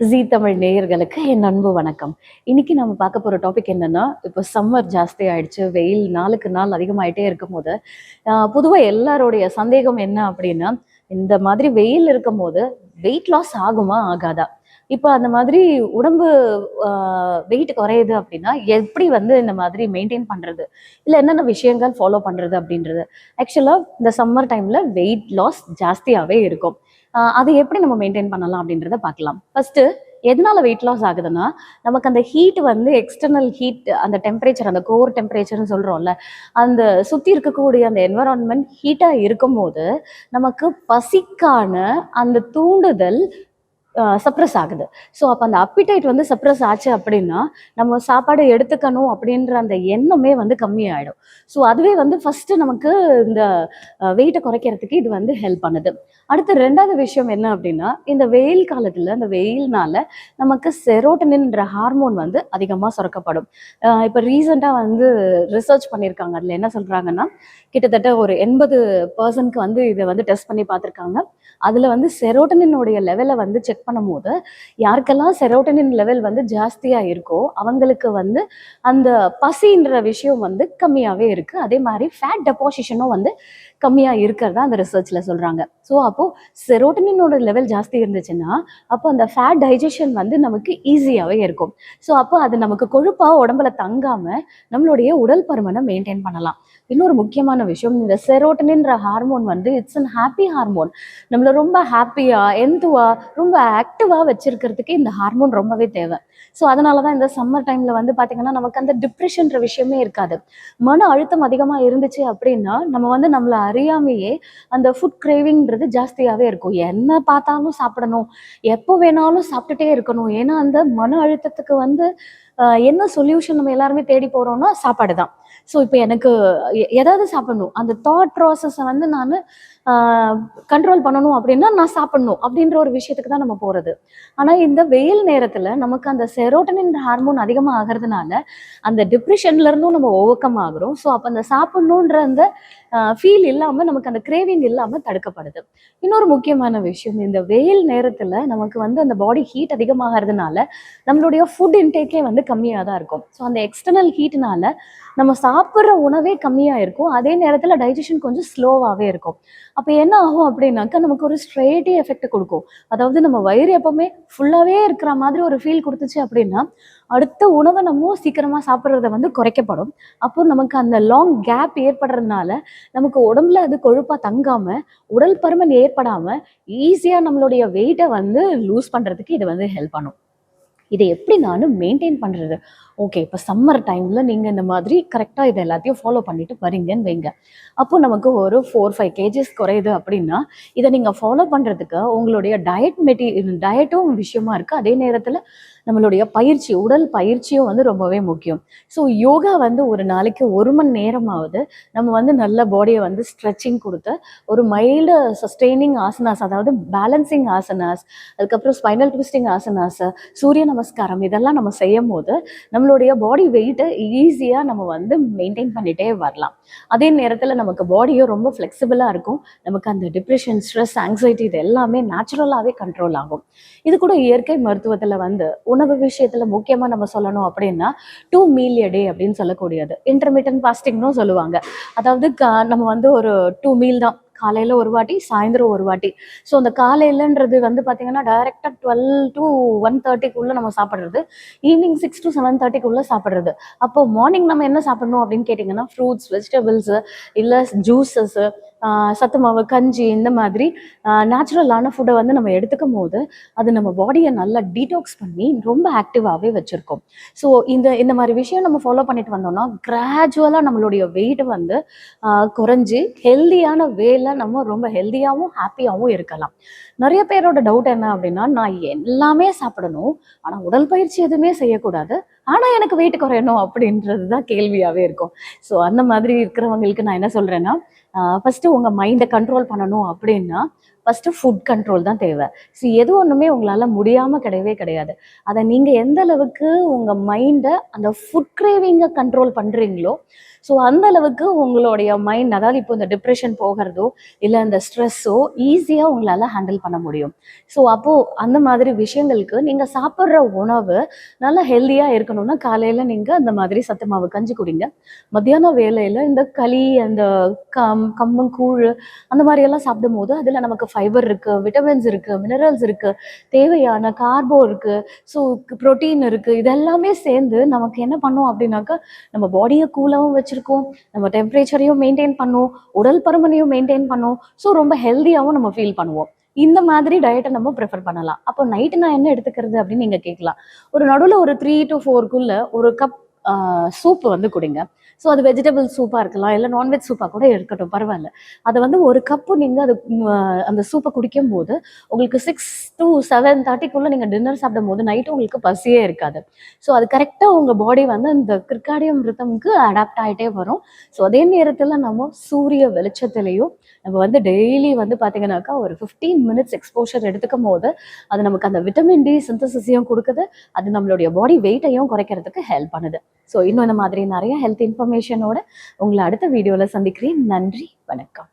ஜீ தமிழ் நேயர்களுக்கு என் அன்பு வணக்கம். இன்னைக்கு நம்ம பார்க்க போகிற டாபிக் என்னன்னா இப்போ சம்மர் ஜாஸ்தி ஆயிடுச்சு வெயில் நாளுக்கு நாள் அதிகமாயிட்டே இருக்கும் போது பொதுவாக எல்லாருடைய சந்தேகம் என்ன அப்படின்னா இந்த மாதிரி வெயில் இருக்கும் போது வெயிட் லாஸ் ஆகுமா ஆகாதா? இப்போ அந்த மாதிரி உடம்பு வெயிட் குறையுது அப்படின்னா எப்படி வந்து இந்த மாதிரி மெயின்டைன் பண்ணுறது இல்லை என்னென்ன விஷயங்கள் ஃபாலோ பண்ணுறது அப்படின்றது? ஆக்சுவலாக இந்த சம்மர் டைமில் வெயிட் லாஸ் ஜாஸ்தியாகவே இருக்கும். அதை எப்படி நம்ம மெயின்டைன் பண்ணலாம் அப்படின்றத பார்க்கலாம். ஃபர்ஸ்ட் எதனால வெயிட் லாஸ் ஆகுதுன்னா நமக்கு அந்த ஹீட் வந்து எக்ஸ்டர்னல் ஹீட் அந்த டெம்பரேச்சர் அந்த கோர் டெம்பரேச்சர்னு சொல்றோம்ல அந்த சுத்தி இருக்கக்கூடிய அந்த என்வரான்மெண்ட் ஹீட்டா இருக்கும்போது நமக்கு பசிக்கான அந்த தூண்டுதல் சப்ரஸ் ஆகுது. ஸோ அப்போ அந்த அப்பிடைட் வந்து சப்ரஸ் ஆச்சு அப்படின்னா நம்ம சாப்பாடு எடுத்துக்கணும் அப்படின்ற அந்த எண்ணமே வந்து கம்மியாயிடும். ஸோ அதுவே வந்து ஃபர்ஸ்ட் நமக்கு இந்த வெயிட்டை குறைக்கிறதுக்கு இது வந்து ஹெல்ப் பண்ணுது. அடுத்து ரெண்டாவது விஷயம் என்ன அப்படின்னா இந்த வெயில் காலத்தில் இந்த வெயில்னால நமக்கு செரோட்டனின்ற ஹார்மோன் வந்து அதிகமாக சுரக்கப்படும். இப்போ ரீசெண்டாக வந்து ரிசர்ச் பண்ணியிருக்காங்க. அதில் என்ன சொல்கிறாங்கன்னா கிட்டத்தட்ட ஒரு எண்பது பர்சன்ட்க்கு வந்து இதை வந்து டெஸ்ட் பண்ணி பார்த்துருக்காங்க. அதில் வந்து செரோட்டனினுடைய லெவலை வந்து செக் பண்ணும்போது யாருக்கெல்லாம் செரோட்டனின் லெவல் வந்து ஜாஸ்தியாக இருக்கோ அவங்களுக்கு வந்து அந்த பசின்ற விஷயம் வந்து கம்மியாகவே இருக்குது அதே மாதிரி ஃபேட் டெபாசிஷனும் வந்து கம்மியாக இருக்கிறதா அந்த ரிசர்ச்சில் சொல்கிறாங்க ஸோ அப்போது செரோட்டனினோட லெவல் ஜாஸ்தி இருந்துச்சுன்னா அப்போ அந்த ஃபேட் டைஜஷன் வந்து நமக்கு ஈஸியாகவே இருக்கும். ஸோ அப்போ அது நமக்கு கொழுப்பாக உடம்புல தங்காமல் நம்மளுடைய உடல் பருமனை மெயின்டைன் பண்ணலாம். இன்னொரு முக்கியமான விஷயம் இந்த செரோட்டனின்ற ஹார்மோன் வந்து இட்ஸ் அன் ஹாப்பி ஹார்மோன் நம்மள ரொம்ப ஹாப்பியாக எந்துவா ரொம்ப ஆக்டிவாக வச்சிருக்கிறதுக்கு இந்த ஹார்மோன் ரொம்பவே தேவை. ஸோ அதனால தான் இந்த சம்மர் டைமில் வந்து பார்த்திங்கன்னா நமக்கு அந்த டிப்ரெஷன்ற விஷயமே இருக்காது. மன அழுத்தம் அதிகமாக இருந்துச்சு அப்படின்னா நம்ம வந்து நம்மளை அறியாமையே அந்த ஃபுட் கிரேவிங்கிறது ஜாஸ்தியாகவே இருக்கும். என்ன பார்த்தாலும் சாப்பிடணும். எப்போ வேணாலும் சாப்பிட்டுட்டே இருக்கணும். ஏன்னா அந்த மன அழுத்தத்துக்கு வந்து என்ன சொல்யூஷன் நம்ம எல்லாருமே தேடி போகிறோம்னா சாப்பாடு தான் ஸோ இப்போ எனக்கு எதாவது சாப்பிடணும். அந்த தாட் ப்ராசஸை வந்து நான் கண்ட்ரோல் பண்ணணும் அப்படின்னா நான் சாப்பிடணும் அப்படின்ற ஒரு விஷயத்துக்கு தான் நம்ம போகிறது ஆனால் இந்த வெயில் நேரத்தில் நமக்கு அந்த செரோட்டனின் ஹார்மோன் அதிகமாக ஆகிறதுனால அந்த டிப்ரெஷன்ல இருந்தும் நம்ம ஓவர் கம் ஆகுறோம். ஸோ அப்போ அந்த சாப்பிடணுன்ற அந்த ஃபீல் இல்லாமல் நமக்கு அந்த கிரேவிங் இல்லாமல் தடுக்கப்படுது. இன்னொரு முக்கியமான விஷயம் இந்த வெயில் நேரத்தில் நமக்கு வந்து அந்த பாடி ஹீட் அதிகமாகிறதுனால நம்மளுடைய ஃபுட் இன்டேக்கே வந்து கம்மியாக தான் இருக்கும். ஸோ அந்த எக்ஸ்டர்னல் ஹீட்னால நம்ம சாப்பிட்ற உணவே கம்மியாக இருக்கும் அதே நேரத்தில் டைஜஷன் கொஞ்சம் ஸ்லோவாகவே இருக்கும். அப்போ என்ன ஆகும் அப்படின்னாக்கா நமக்கு ஒரு ஸ்ட்ரெயிட்டி எஃபெக்ட் கொடுக்கும். அதாவது நம்ம வயிறு எப்பவுமே ஃபுல்லாகவே இருக்கிற மாதிரி ஒரு ஃபீல் கொடுத்துச்சு அப்படின்னா அடுத்த உணவை நம்ம சீக்கிரமாக சாப்பிட்றத வந்து குறைக்கப்படும். அப்போ நமக்கு அந்த லாங் கேப் ஏற்படுறதுனால நமக்கு உடம்புல அது கொழுப்பாக தங்காமல் உடல் பருமன் ஏற்படாமல் ஈஸியாக நம்மளுடைய வெயிட்டை வந்து லூஸ் பண்ணுறதுக்கு இது வந்து ஹெல்ப் பண்ணும். இதை எப்படி நான் மெயின்டைன் பண்ணுறது ஓகே இப்போ சம்மர் டைமில் நீங்கள் இந்த மாதிரி கரெக்டாக இதை எல்லாத்தையும் ஃபாலோ பண்ணிட்டு வரீங்கன்னு வைங்க. அப்போ நமக்கு ஒரு ஃபோர் ஃபைவ் கேஜஸ் குறையுது அப்படின்னா இதை நீங்கள் ஃபாலோ பண்ணுறதுக்கு உங்களுடைய டயட் மெட்டீ டயட்டும் விஷயமா இருக்குது அதே நேரத்தில் நம்மளுடைய பயிற்சி உடல் பயிற்சியும் வந்து ரொம்பவே முக்கியம். ஸோ யோகா வந்து ஒரு நாளைக்கு ஒரு மணி நேரமாவது நம்ம வந்து நல்ல பாடியை வந்து ஸ்ட்ரெச்சிங் கொடுத்து ஒரு மைல்டு சஸ்டெய்னிங் ஆசனாஸ் அதாவது பேலன்சிங் ஆசனாஸ் அதுக்கப்புறம் ஸ்பைனல் ட்விஸ்டிங் ஆசனாஸ் சூரிய நமஸ்காரம் இதெல்லாம் நம்ம செய்யும் போது நம்மளுடைய பாடி வெயிட்டை ஈஸியாக நம்ம வந்து மெயின்டைன் பண்ணிட்டே வரலாம். அதே நேரத்தில் நமக்கு பாடியும் ரொம்ப ஃப்ளெக்சிபிளாக இருக்கும். நமக்கு அந்த டிப்ரெஷன் ஸ்ட்ரெஸ் ஆங்ஸைட்டி இது எல்லாமே நேச்சுரலாகவே கண்ட்ரோல் ஆகும். இது கூட இயற்கை மருத்துவத்தில் வந்து உணவு விஷயத்தில் முக்கியமாக நம்ம சொல்லணும் அப்படின்னா டூ மீல் எ டே அப்படின்னு சொல்லக்கூடியது. இன்டர்மீடியன் ஃபாஸ்டிங்னும் சொல்லுவாங்க. அதாவது க- நம்ம வந்து ஒரு டூ மீல் தான். காலையில் ஒரு வாட்டி சாயந்தரம் ஒரு வாட்டி. ஸோ அந்த காலையிலன்றது வந்து பார்த்தீங்கன்னா டைரெக்டாக டுவெல் டு ஒன் தேர்ட்டிக்குள்ளே நம்ம சாப்பிட்றது. ஈவினிங் சிக்ஸ் டு செவன் தேர்ட்டிக்குள்ளே சாப்பிட்றது. அப்போ மார்னிங் நம்ம என்ன சாப்பிடணும் அப்படின்னு கேட்டிங்கன்னா ஃப்ரூட்ஸ் வெஜிடபிள்ஸு இல்லை ஜூஸஸ்ஸு சத்து மாவு கஞ்சி இந்த மாதிரி நேச்சுரலான ஃபுட்டை வந்து நம்ம எடுத்துக்கும் போது அது நம்ம பாடியை நல்லா டீடாக்ஸ் பண்ணி ரொம்ப ஆக்டிவாகவே வச்சுருக்கோம். ஸோ இந்த இந்த மாதிரி விஷயம் நம்ம ஃபாலோ பண்ணிட்டு வந்தோம்னா கிராஜுவலாக நம்மளுடைய வெயிட் வந்து குறைஞ்சி குறைஞ்சு ஹெல்தியான வேல நம்ம ரொம்ப ஹெல்தியாகவும் ஹாப்பியாகவும் இருக்கலாம். நிறைய பேரோட டவுட் என்ன அப்படின்னா நான் எல்லாமே சாப்பிடணும் ஆனால் உடல் பயிற்சி எதுவுமே செய்யக்கூடாது ஆனால் எனக்கு வெயிட் குறையணும் அப்படின்றது தான் கேள்வியாகவே இருக்கும். ஸோ அந்த மாதிரி இருக்கிறவங்களுக்கு நான் என்ன சொல்கிறேன்னா ஃபஸ்ட்டு உங்கள் மைண்டை கண்ட்ரோல் பண்ணணும் அப்படின்னா ஃபஸ்ட்டு ஃபுட் கண்ட்ரோல் தான் தேவை. ஸோ எது ஒன்றுமே உங்களால் முடியாமல் கிடையவே கிடையாது. அதை நீங்கள் எந்த அளவுக்கு உங்கள் மைண்டை அந்த ஃபுட் கிரேவிங்கை கண்ட்ரோல் பண்ணுறீங்களோ ஸோ அந்த அளவுக்கு உங்களுடைய மைண்ட் அதாவது இப்போ இந்த டிப்ரெஷன் போகிறதோ இல்லை இந்த ஸ்ட்ரெஸ்ஸோ ஈஸியாக உங்களால் ஹேண்டில் பண்ண முடியும். ஸோ அப்போது அந்த மாதிரி விஷயங்களுக்கு நீங்கள் சாப்பிட்ற உணவு நல்லா ஹெல்த்தியாக இருக்கணும்னா காலையில் நீங்கள் அந்த மாதிரி சத்து மாவு கஞ்சி குடிங்க. மத்தியான வேலையில் இந்த களி அந்த கம் கம்பங்கூழ் அந்த மாதிரி எல்லாம் சாப்பிடும்போது அதில் நமக்கு ஃபைபர் இருக்குது விட்டமின்ஸ் இருக்குது மினரல்ஸ் இருக்குது தேவையான கார்போ இருக்குது ஸோ ப்ரோட்டீன் இருக்குது இதெல்லாமே சேர்ந்து நமக்கு என்ன பண்ணும் அப்படின்னாக்கா நம்ம பாடியை கூலாகவும் வச்சுருக்கோம் நம்ம டெம்பரேச்சரையும் மெயின்டைன் பண்ணும் உடல் பருமனையும் மெயின்டைன் பண்ணும் ஸோ ரொம்ப ஹெல்த்தியாகவும் நம்ம ஃபீல் பண்ணுவோம். இந்த மாதிரி டயட்டை நம்ம ப்ரிஃபர் பண்ணலாம். அப்போ நைட்டு நான் என்ன எடுத்துக்கிறது அப்படின்னு நீங்கள் கேட்கலாம். ஒரு நடுவில் ஒரு த்ரீ டு ஃபோர்க்குள்ள ஒரு கப் சூப் வந்து குடிங்க. ஸோ அது வெஜிடபிள் சூப்பாக இருக்கலாம் இல்லை நான்வெஜ் சூப்பாக கூட இருக்கட்டும் பரவாயில்ல. அதை வந்து ஒரு கப்பு நீங்கள் அது அந்த சூப்பை குடிக்கும் போது உங்களுக்கு சிக்ஸ் டு செவன் தேர்ட்டிக்குள்ளே நீங்கள் டின்னர் சாப்பிடும் போது நைட்டு உங்களுக்கு பசியே இருக்காது. ஸோ அது கரெக்டாக உங்கள் பாடி வந்து இந்த கிரிக்காடியம் ரித்தமுக்கு அடாப்ட் ஆகிட்டே வரும். ஸோ அதே நேரத்தில் நம்ம சூரிய வெளிச்சத்துலேயும் நம்ம வந்து டெய்லி வந்து பார்த்தீங்கன்னாக்கா ஒரு ஃபிஃப்டீன் மினிட்ஸ் எக்ஸ்போஷர் எடுத்துக்கும் போது அது நமக்கு அந்த விட்டமின் டி சிந்தசிஸையும் கொடுக்குது. அது நம்மளுடைய பாடி வெயிட்டையும் குறைக்கிறதுக்கு ஹெல்ப் பண்ணுது. ஸோ இன்னும் இந்த மாதிரி நிறைய ஹெல்த் இன்ஃபர்மேஷனோட உங்களை அடுத்த வீடியோவில் சந்திக்கிறேன். நன்றி வணக்கம்.